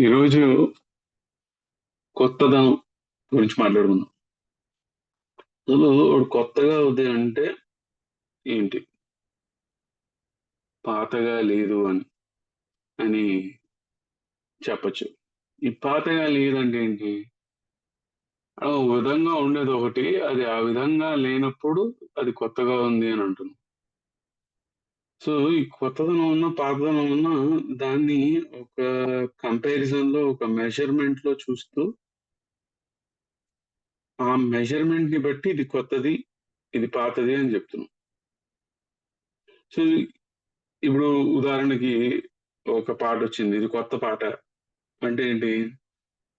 ఈరోజు కొత్తదనం గురించి మాట్లాడుకుందాం. అసలు కొత్తగా ఉంది అంటే ఏంటి? పాతగా లేదు అని అని చెప్పచ్చు. ఈ పాతగా లేదంటే ఏంటి? ఒక విధంగా ఉండేది ఒకటి అది ఆ విధంగా లేనప్పుడు అది కొత్తగా ఉంది అని అంటున్నాం. సో ఈ కొత్తదనం ఉన్న పాతదనం ఉన్న దాన్ని ఒక కంపారిజన్లో ఒక మెజర్మెంట్లో చూస్తూ ఆ మెజర్మెంట్ని బట్టి ఇది కొత్తది ఇది పాతది అని చెప్తున్నాం. సో ఇప్పుడు ఉదాహరణకి ఒక పాట వచ్చింది ఇది కొత్త పాట. అంటే ఏంటి?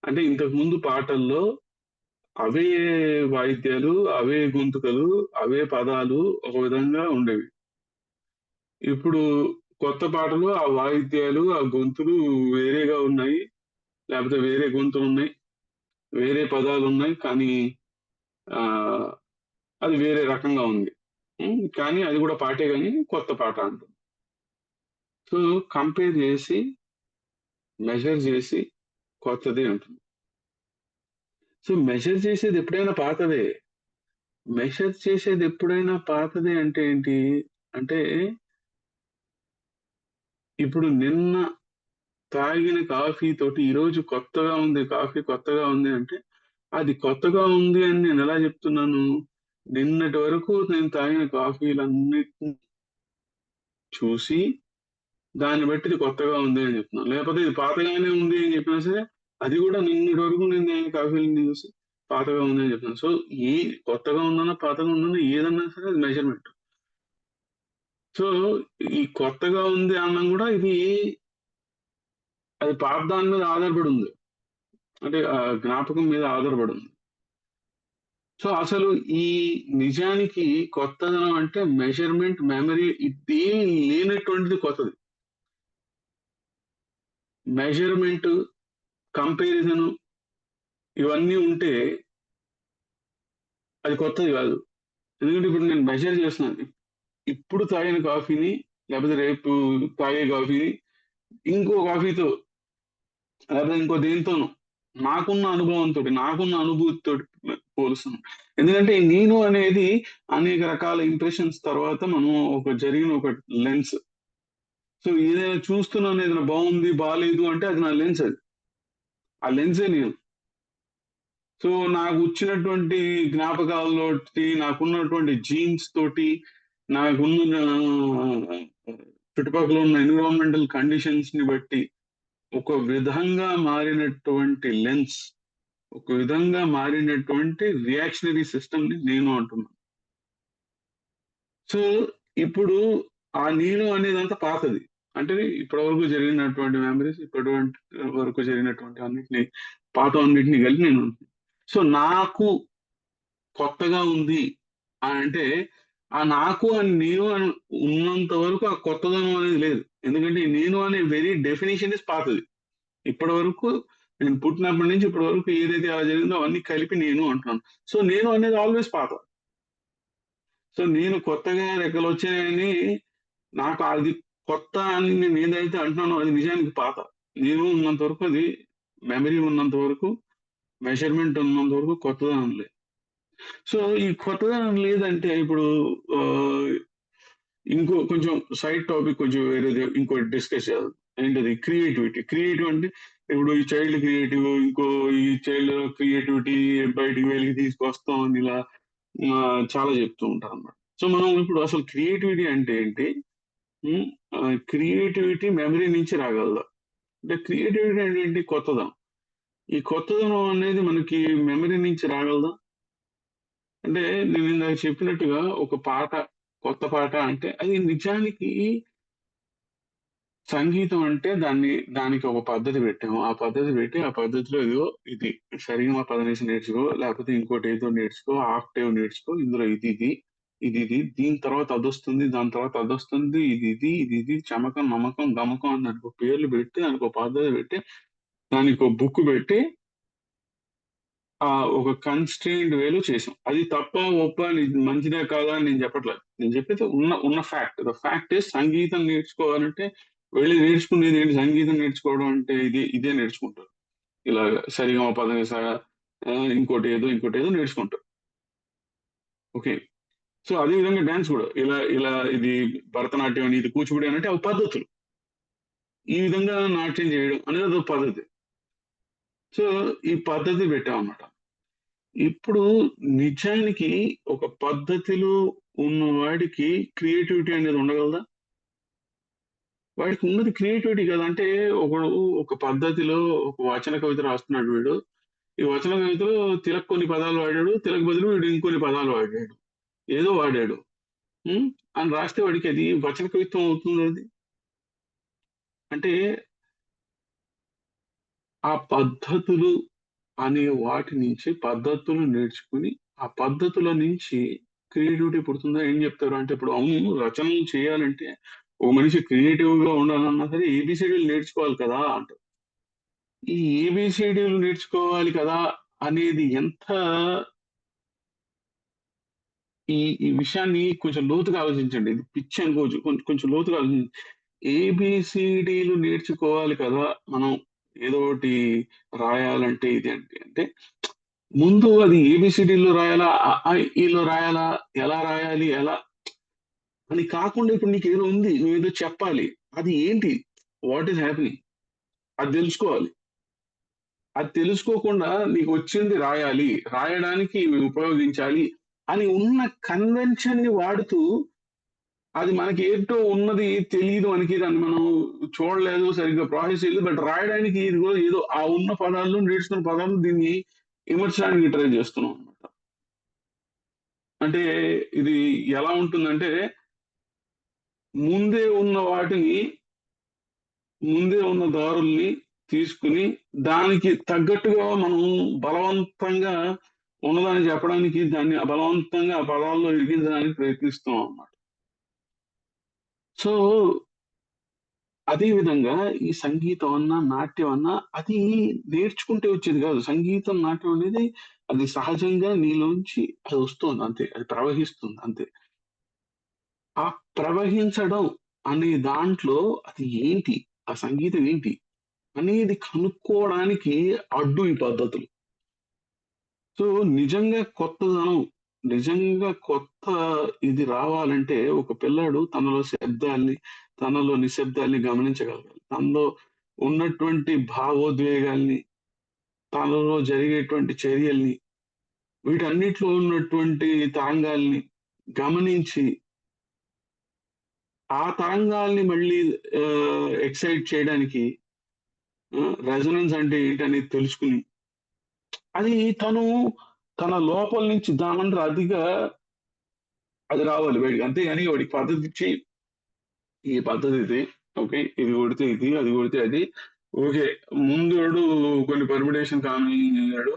అంటే ఇంతకు ముందు పాటల్లో అవే వాయిద్యాలు అవే గొంతుకలు అవే పదాలు ఒక విధంగా ఉండేవి. ఇప్పుడు కొత్త పాటలు ఆ వాయిద్యాలు ఆ గొంతులు వేరేగా ఉన్నాయి. లేకపోతే వేరే గొంతులు ఉన్నాయి. వేరే పదాలు ఉన్నాయి. కానీ ఆ అది వేరే రకంగా ఉంది. కానీ అది కూడా పాటే కానీ కొత్త పాట అంటుంది సో కంపేర్ చేసి మెజర్ చేసి కొత్తది అంటుంది సో మెజర్ చేసేది ఎప్పుడైనా పాతదే. మెజర్ చేసేది ఎప్పుడైనా పాతదే అంటే ఏంటి? అంటే ఇప్పుడు నిన్న తాగిన కాఫీ తోటి ఈరోజు కొత్తగా ఉంది కాఫీ కొత్తగా ఉంది అంటే అది కొత్తగా ఉంది అని నేను ఎలా చెప్తున్నాను? నిన్నటి వరకు నేను తాగిన కాఫీలన్నిటిని చూసి దాన్ని బట్టి ఇది కొత్తగా ఉంది అని చెప్తున్నాను. లేకపోతే ఇది పాతగానే ఉంది అని చెప్పినా సరే అది కూడా నిన్నటి వరకు నేను తాగిన కాఫీలని చూసి పాతగా ఉంది అని చెప్తున్నాను. సో ఏ కొత్తగా ఉందన్నా పాతగా ఉందన్నా ఏదన్నా సరే అది మెజర్మెంట్ సో ఈ కొత్తగా ఉంది అన్నం కూడా ఇది అది పాత దాని మీద ఆధారపడి ఉంది అంటే జ్ఞాపకం మీద ఆధారపడి ఉంది సో అసలు ఈ నిజానికి కొత్తదనం అంటే మెజర్మెంట్ మెమరీ దేని లేనటువంటిది కొత్తది. మెజర్మెంట్ కంపారిజన్ ఇవన్నీ ఉంటే అది కొత్తది కాదు. ఎందుకంటే ఇప్పుడు నేను మెజర్ చేస్తున్నాను. ఇప్పుడు తాగిన కాఫీని లేకపోతే రేపు తాగే కాఫీని ఇంకో కాఫీతో లేకపోతే ఇంకో దేనితోనో నాకున్న అనుభవంతో నాకున్న అనుభూతితో పోలుస్తున్నాను ఎందుకంటే నేను అనేది అనేక రకాల ఇంప్రెషన్స్ తర్వాత మనం ఒక జరిగిన ఒక లెన్స్ సో ఏదైనా చూస్తున్నాను ఏదైనా బాగుంది బాగాలేదు అంటే అది నా లెన్స్ అది. ఆ లెన్సే నేను. సో నాకు వచ్చినటువంటి జ్ఞాపకాలతోటి నాకున్నటువంటి జీన్స్ తోటి నాకున్న చుట్టుపక్కల ఉన్న ఎన్విరాన్మెంటల్ కండిషన్స్ని బట్టి ఒక విధంగా మారినటువంటి లెన్స్ ఒక విధంగా మారినటువంటి రియాక్షనరీ సిస్టమ్ని నేను అంటున్నాను. సో ఇప్పుడు ఆ నేను అనేదంతా పాతది. అంటే ఇప్పటి వరకు జరిగినటువంటి మెమరీస్ ఇప్పటి వరకు జరిగినటువంటి అన్నిటిని పాత అన్నిటిని కలిపి నేను సో నాకు కొత్తగా ఉంది అంటే ఆ నాకు అని నేను అని ఉన్నంత వరకు ఆ కొత్తదనం అనేది లేదు. ఎందుకంటే నేను అనే వెరీ డెఫినేషన్ ఇస్ పాతది. ఇప్పటి వరకు నేను పుట్టినప్పటి నుంచి ఇప్పటి వరకు ఏదైతే అలా జరిగిందో అవన్నీ కలిపి నేను అంటున్నాను. సో నేను అనేది ఆల్వేస్ పాత. సో నేను కొత్తగా రెక్కలు వచ్చాయని నాకు అది కొత్త అని నేను ఏదైతే అంటున్నానో అది నిజానికి పాత. నేను ఉన్నంత వరకు అది మెమరీ ఉన్నంత వరకు మెజర్మెంట్ ఉన్నంత వరకు కొత్తదనం లేదు. సో ఈ కొత్తదనం లేదంటే ఇప్పుడు ఇంకో కొంచెం సైడ్ టాపిక్ కొంచెం వేరేది ఇంకోటి డిస్కస్ చేయాలి ఏంటది? క్రియేటివిటీ. క్రియేటివ్ అంటే ఇప్పుడు ఈ చైల్డ్ క్రియేటివ్ ఇంకో ఈ చైల్డ్ క్రియేటివిటీ బయటికి వెళ్ళి తీసుకొస్తాం అని ఇలా చాలా చెప్తూ ఉంటారు అన్నమాట. సో మనం ఇప్పుడు అసలు క్రియేటివిటీ అంటే ఏంటి? క్రియేటివిటీ మెమరీ నుంచి రాగలదా? అంటే క్రియేటివిటీ అంటే ఏంటి? కొత్తదనం. ఈ కొత్తదనం అనేది మనకి మెమరీ నుంచి రాగలదా? అంటే నేను ఇందాక చెప్పినట్టుగా ఒక పాట కొత్త పాట అంటే అది నిజానికి సంగీతం అంటే దాన్ని దానికి ఒక పద్ధతి పెట్టాము. ఆ పద్ధతి పెట్టి ఆ పద్ధతిలో ఏదో ఇది సరిగమ పదనేసి నేర్చుకో లేకపోతే ఇంకోటి ఏదో నేర్చుకో ఆక్టేవ్ నేర్చుకో ఇందులో ఇది ఇది ఇది ఇది దీని తర్వాత అదొస్తుంది దాని తర్వాత అదొస్తుంది ఇది ఇది ఇది ఇది చమకం నమ్మకం గమకం అని దానికి ఒక పేర్లు పెట్టి దానికి ఒక పద్ధతి పెట్టి దానికి ఒక బుక్ పెట్టి ఒక కన్స్ట్రెయిన్డ్ వేలో చేసాం. అది తప్ప ఒప్ప ఇది మంచిదే కాదా అని నేను చెప్పట్లేదు. నేను చెప్పేది ఉన్న ఉన్న ఫ్యాక్ట్ ద ఫ్యాక్ట్ సంగీతం నేర్చుకోవాలంటే వెళ్ళి నేర్చుకునేది ఏంటి? సంగీతం నేర్చుకోవడం అంటే ఇది ఇదే నేర్చుకుంటారు. ఇలా సరిగా పదనిస ఇంకోటి ఏదో ఇంకోటి ఏదో నేర్చుకుంటారు. ఓకే. సో అదే విధంగా డాన్స్ కూడా. ఇలా ఇలా ఇది భరతనాట్యం అని ఇది కూచిపూడి అని అంటే అవి పద్ధతులు. ఈ విధంగా నాట్యం చేయడం అనేది అదొక పద్ధతి. సో ఈ పద్ధతి పెట్టామన్నమాట. ఇప్పుడు నిజానికి ఒక పద్ధతిలో ఉన్న వాడికి క్రియేటివిటీ అనేది ఉండగలదా? వాడికి ఉన్నది క్రియేటివిటీ కదా. అంటే ఒకడు ఒక పద్ధతిలో ఒక వచన కవిత రాస్తున్నాడు వీడు. ఈ వచన కవితలో తిలక్ కొన్ని పదాలు వాడాడు తిలక్ బదులు వీడు ఇంకొన్ని పదాలు వాడాడు. ఏదో వాడాడు. అని రాస్తే వాడికి అది వచన కవిత్వం అవుతుంది అది? అంటే ఆ పద్ధతులు అనే వాటి నుంచి పద్ధతులు నేర్చుకుని ఆ పద్ధతుల నుంచి క్రియేటివిటీ పుడుతుందా? ఏం చెప్తారు? అంటే ఇప్పుడు అవును రచనలు చేయాలంటే ఓ మనిషి క్రియేటివ్గా ఉండాలన్నా సరే ఏబిసిడీలు నేర్చుకోవాలి కదా అంటారు. ఈ ఏబిసిడీలు నేర్చుకోవాలి కదా అనేది ఎంత ఈ ఈ విషయాన్ని కొంచెం లోతుగా ఆలోచించండి. ఇది పిచ్చి అనుకోవచ్చు. కొంచెం కొంచెం లోతుగా ఆలోచించండి. ఏబిసిడీలు నేర్చుకోవాలి కదా మనం. ఏదో ఒకటి రాయాలంటే ఇది అంటే అంటే ముందు అది ఏబిసిడీలో రాయాలా ఈలో రాయాలా ఎలా రాయాలి ఎలా? అని కాకుండా ఇప్పుడు నీకు ఏదో ఉంది నువ్వు ఏదో చెప్పాలి అది ఏంటి? వాట్ ఈస్ హ్యాపెనింగ్ అది తెలుసుకోవాలి. అది తెలుసుకోకుండా నీకు వచ్చింది రాయాలి రాయడానికి ఉపయోగించాలి అని ఉన్న కన్వెన్షన్ని వాడుతూ అది మనకి ఏంటో ఉన్నది తెలియదు మనకి దాన్ని మనం చూడలేదు సరిగ్గా ప్రాసెస్ చేయలేదు బట్ రాయడానికి ఇది కూడా ఏదో ఆ ఉన్న పదాలు నేర్చుకున్న పదాలు దీన్ని విమర్శడానికి ట్రై చేస్తున్నాం అనమాట అంటే ఇది ఎలా ఉంటుందంటే ముందే ఉన్న వాటిని ముందే ఉన్న దారుల్ని తీసుకుని దానికి తగ్గట్టుగా మనం బలవంతంగా ఉన్నదాన్ని చెప్పడానికి దాన్ని బలవంతంగా ఆ పదాల్లో ఇరిగించడానికి ప్రయత్నిస్తాం అన్నమాట. సో అదే విధంగా ఈ సంగీతం అన్నా నాట్యం అన్నా అది నేర్చుకుంటే వచ్చేది కాదు. సంగీతం నాట్యం అనేది అది సహజంగా నీలోంచి అది వస్తుంది అంతే. అది ప్రవహిస్తుంది అంతే. ఆ ప్రవహించడం అనే దాంట్లో అది ఏంటి? ఆ సంగీతం ఏంటి? అనేది కనుక్కోవడానికి అడ్డు ఈ పద్ధతులు. సో నిజంగా కొత్తదనం నిజంగా కొత్త ఇది రావాలంటే ఒక పిల్లాడు తనలో శబ్దాల్ని తనలో నిశ్శబ్దాల్ని గమనించగలగాలి. తనలో ఉన్నటువంటి భావోద్వేగాల్ని తనలో జరిగేటువంటి చర్యల్ని వీటన్నిటిలో ఉన్నటువంటి తరంగాల్ని గమనించి ఆ తరంగాల్ని మళ్ళీ ఎక్సైట్ చేయడానికి రెజనెన్స్ అంటే ఏంటనేది తెలుసుకుని అది తను తన లోపల నుంచి దామంటారు అదిగా అది రావాలి. బయటికి అంతేగాని వాడికి పద్ధతి ఇచ్చి ఈ పద్ధతి ఇది. ఓకే ఇది కొడితే ఇది అది కొడితే అది. ఓకే ముందు వాడు కొన్ని పర్మిటేషన్ కాంబినేషన్ చేశాడు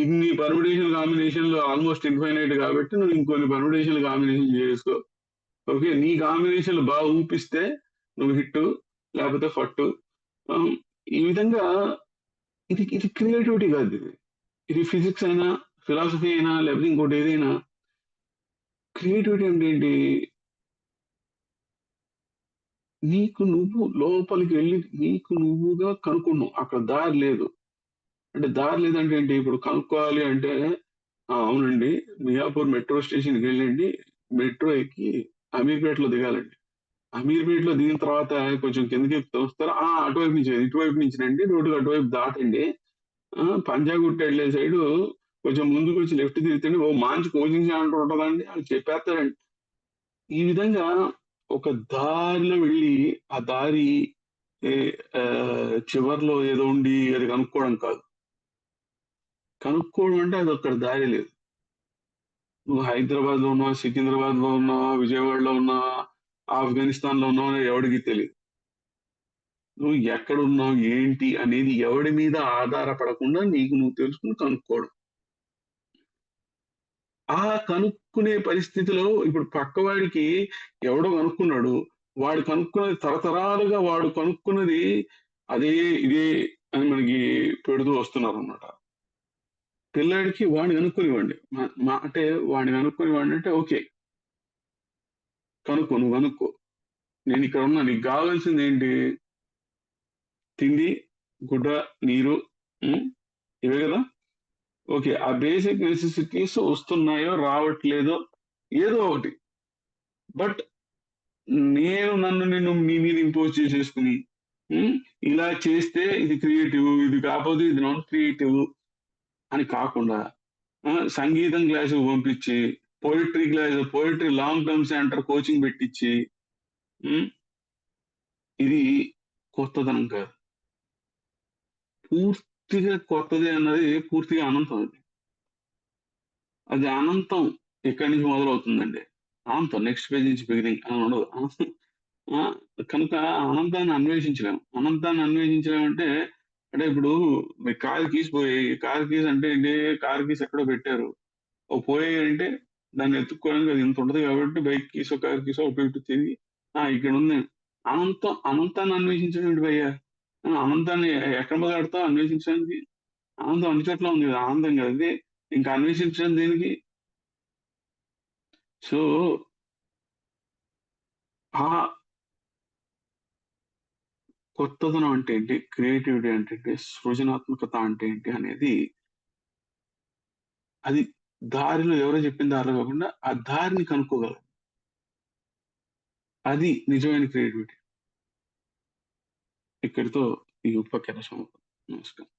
ఇన్ని పర్మిటేషన్ కాంబినేషన్లు ఆల్మోస్ట్ ఇన్ఫైనైట్ కాబట్టి నువ్వు ఇంకొన్ని పర్మిటేషన్ కాంబినేషన్ చేసుకో. ఓకే నీ కాంబినేషన్లు బాగా ఊపిస్తే నువ్వు హిట్ లేకపోతే ఫట్టు ఈ విధంగా ఇది ఇది క్రియేటివిటీ కాదు ఇది. ఇది ఫిజిక్స్ అయినా ఫిలాసఫీ అయినా లేకపోతే ఇంకోటి ఏదైనా క్రియేటివిటీ అంటే ఏంటి? నీకు నువ్వు లోపలికి వెళ్ళి నీకు నువ్వుగా కనుక్కున్నావు. అక్కడ దారి లేదు. అంటే దారి లేదంటే ఏంటి? ఇప్పుడు కనుక్కోవాలి అంటే అవునండి. మియాపూర్ మెట్రో స్టేషన్కి వెళ్ళండి. మెట్రో ఎక్కి అమీర్పేటలో దిగాలండి. అమీర్పేటలో దిగిన తర్వాత కొంచెం కిందకి వస్తారా. ఆ అటువైపు నుంచి ఇటువైపు నుంచి రండి. రోడ్డు అటువైపు దాటండి. పంజాగుట్ట వెళ్ళే సైడు కొంచెం ముందుకు వచ్చి లెఫ్ట్ తిరుగుతండి ఓ మంచి కోచింగ్ సెంటర్ ఉంటుందండి అని చెప్పేస్తాడండి. ఈ విధంగా ఒక దారిలో వెళ్ళి ఆ దారి చివరిలో చివర్లో ఏదో ఉండి అది కనుక్కోవడం కాదు. కనుక్కోవడం అంటే అది ఒక్కడ దారి లేదు. నువ్వు హైదరాబాద్లో ఉన్నావా సికింద్రాబాద్లో ఉన్నావా విజయవాడలో ఉన్నావా ఆఫ్ఘనిస్తాన్లో ఉన్నావా ఎవడికి తెలియదు నువ్వు ఎక్కడ ఉన్నావు ఏంటి అనేది ఎవడి మీద ఆధారపడకుండా నీకు నువ్వు తెలుసుకుని కనుక్కోవడం. ఆ కనుక్కునే పరిస్థితిలో ఇప్పుడు పక్కవాడికి ఎవడో కనుక్కున్నాడు. వాడు కనుక్కున్నది తరతరాలుగా వాడు కనుక్కున్నది అదే ఇదే అని మనకి పెడుతూ వస్తున్నారు అన్నమాట పిల్లాడికి వాడిని కనుక్కునివ్వండి. మా- అంటే వాడిని కనుక్కునివ్వండి అంటే ఓకే. కనుక్కో నువ్వు కనుక్కో. నేను ఇక్కడ ఉన్నా నీకు కావాల్సింది ఏంటి? తిండి గుడ్డ నీరు ఇవే కదా? ఓకే ఆ బేసిక్ నెసెసిటీస్ వస్తున్నాయో రావట్లేదో ఏదో ఒకటి. బట్ నేను నన్ను నేను నీ మీద ఇంపోజ్ చేసేసుకుని ఇలా చేస్తే ఇది క్రియేటివ్ ఇది కాకపోతే ఇది నాన్ క్రియేటివ్ అని కాకుండా సంగీతం క్లాసు పంపించి poetry class poetry long term centre coaching పెట్టించి ఇది కొత్తదనం కాదు. పూర్తి పూర్తిగా కొత్తది అన్నది పూర్తిగా అనంతం అది. అది అనంతం ఇక్కడి నుంచి మొదలవుతుందండి? అనంతం నెక్స్ట్ పేజ్ నుంచి బిగినింగ్ అని ఉండదు. అనంతం. ఆ, కనుక అనంతాన్ని అన్వేషించలేము. అనంతాన్ని అన్వేషించలేము అంటే అంటే ఇప్పుడు మీ కార్ కీస్ పోయాయి కార్ కీస్ అంటే ఏంటి? కార్ కీస్ ఎక్కడో పెట్టారు. పోయాయి అంటే దాన్ని ఎత్తుక్కోవడానికి అది ఇంత ఉంటుంది కాబట్టి బైక్ కీసో కార్ కీసో అటు ఇటు తిరిగి ఆ ఇక్కడ ఉంది. అనంతం అనంతాన్ని అన్వేషించడం ఏంటి భయ్యా? ఆనందాన్ని ఎక్కడ మొదలెడతాం అన్వేషించడానికి ఆనందం అన్ని చోట్ల ఉంది కదా ఆనందం కదా. ఇది ఇంకా అన్వేషించడం దేనికి? సో ఆ కొత్తదనం అంటే ఏంటి? క్రియేటివిటీ అంటే ఏంటి? సృజనాత్మకత అంటే ఏంటి అనేది అది దారిలో ఎవరో చెప్పిన దారిలో కాకుండా ఆ దారిని కనుక్కోగలరు అది నిజమైన క్రియేటివిటీ. ఇక్కడితో ఈ ఉపన్యాసం నమస్కారం